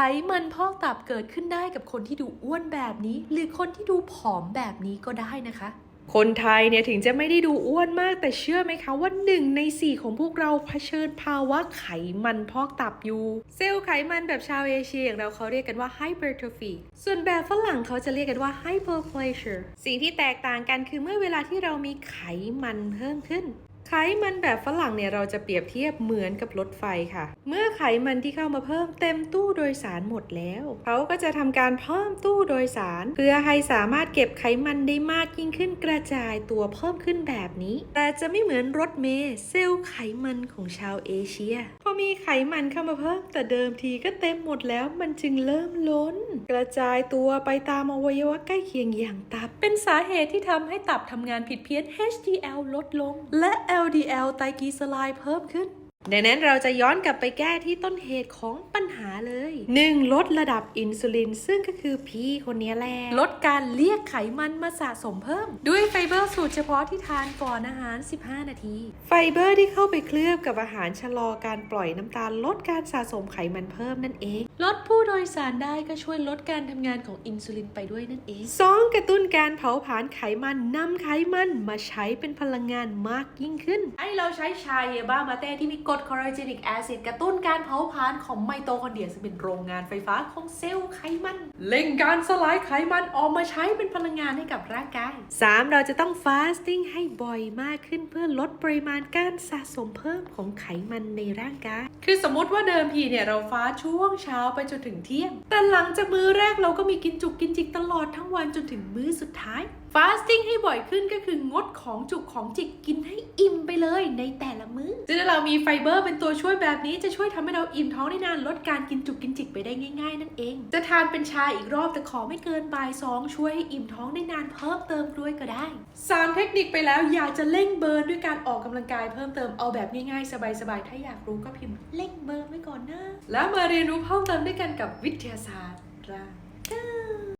ไขมันพอกตับเกิดขึ้นได้กับคนที่ดูอ้วนแบบนี้ หรือคนที่ดูผอมแบบนี้ก็ได้นะคะ คนไทยเนี่ยถึงจะไม่ได้ดูอ้วนมากแต่เชื่อไหมคะว่าหนึ่งในสี่ของพวกเราเผชิญภาวะไขมันพอกตับอยู่ เซลล์ไขมันแบบชาวเอเชียอย่างเราเขาเรียกกันว่า hypertrophy ส่วนแบบฝรั่งเขาจะเรียกกันว่า hyperplasia สิ่งที่แตกต่างกันคือเมื่อเวลาที่เรามีไขมันเพิ่มขึ้น ไขมันแบบฝรั่งเนี่ยเราจะเปรียบเทียบเหมือนกับรถไฟค่ะ เมื่อไขมันที่เข้ามาเพิ่มเต็มตู้โดยสารหมดแล้ว เขาก็จะทำการเพิ่มตู้โดยสาร เพื่อให้สามารถเก็บไขมันได้มากยิ่งขึ้นกระจายตัวเพิ่มขึ้นแบบนี้ แต่จะไม่เหมือนรถเมล์เซลล์ไขมันของชาวเอเชีย มีไขมันเข้ามาเพิ่ม แต่เดิมทีก็เต็มหมดแล้วมันจึงเริ่มล้น กระจายตัวไปตามอวัยวะใกล้เคียงอย่างตับ เป็นสาเหตุที่ทำให้ตับทำงานผิดเพี้ยน HDL ลดลง และ LDL ไตรกลีเซอไรด์เพิ่มขึ้น ดังนั้นเราจะย้อนกลับไปแก้ที่ต้นเหตุของปัญหาเลย 1. ลดระดับอินซูลิน ซึ่งก็คือพี่คนนี้แหละลดการเรียกไขมันมาสะสมเพิ่ม ด้วยไฟเบอร์สูตรเฉพาะที่ทานก่อนอาหาร 15 นาที ไฟเบอร์ที่เข้าไปเคลือบกับอาหารชะลอการปล่อยน้ำตาล ลดการสะสมไขมันเพิ่มนั่นเอง ลดผู้โดยสารได้ก็ช่วยลดการทำงานของอินซูลินไปด้วยนั่นเอง 2. กระตุ้นการเผาผลาญไขมันนำไขมันมาใช้เป็นพลังงานมากยิ่งขึ้นให้เราใช้ชาเยบ้ามาเต้ที่มีกรดคอร์เจนิกแอซิดกระตุ้นการเผาผลาญของไมโตคอนเดรียซึ่งเป็นโรงงานไฟฟ้าของเซลล์ไขมัน เล่งการสลายไขมันออกมาใช้เป็นพลังงานให้กับร่างกาย 3. เราจะต้องฟาสติ้งให้บ่อยมากขึ้นเพื่อลดปริมาณการสะสมเพิ่มของไขมันในร่างกาย คือสมมติว่าเดิมทีเนี่ยเราฟ้าช่วงเช้าไปจนถึงเที่ยง แต่หลังจากมื้อแรกเราก็มีกินจุกกินจิกตลอดทั้งวันจนถึงมื้อสุดท้าย ฟาสติ้งให้บ่อยขึ้นก็คืองดของจุกของจิกกินให้อิ่มไปเลยในแต่ละมื้อซึ่งถ้าเรามีไฟเบอร์เป็นตัวช่วยแบบนี้จะช่วยทำให้เราอิ่มท้องได้นานลดการกินจุกกินจิกไปได้ง่าย ๆ นั่นเอง จะทานเป็นชาอีกรอบแต่ขอไม่เกินบ่ายสองช่วยให้อิ่มท้องได้นานเพิ่มเติมด้วยก็ได้สามเทคนิคไปแล้วอยากจะเร่งเบิร์นด้วยการออกกำลังกายเพิ่มเติมเอาแบบง่ายๆ สบายๆถ้าอยากรู้ก็พิมพ์เล่งเบอร์ไว้ก่อนนะ แล้วมาเรียนรู้เพิ่มเติมด้วยกันกับวิทยาศาสตร์ร่าง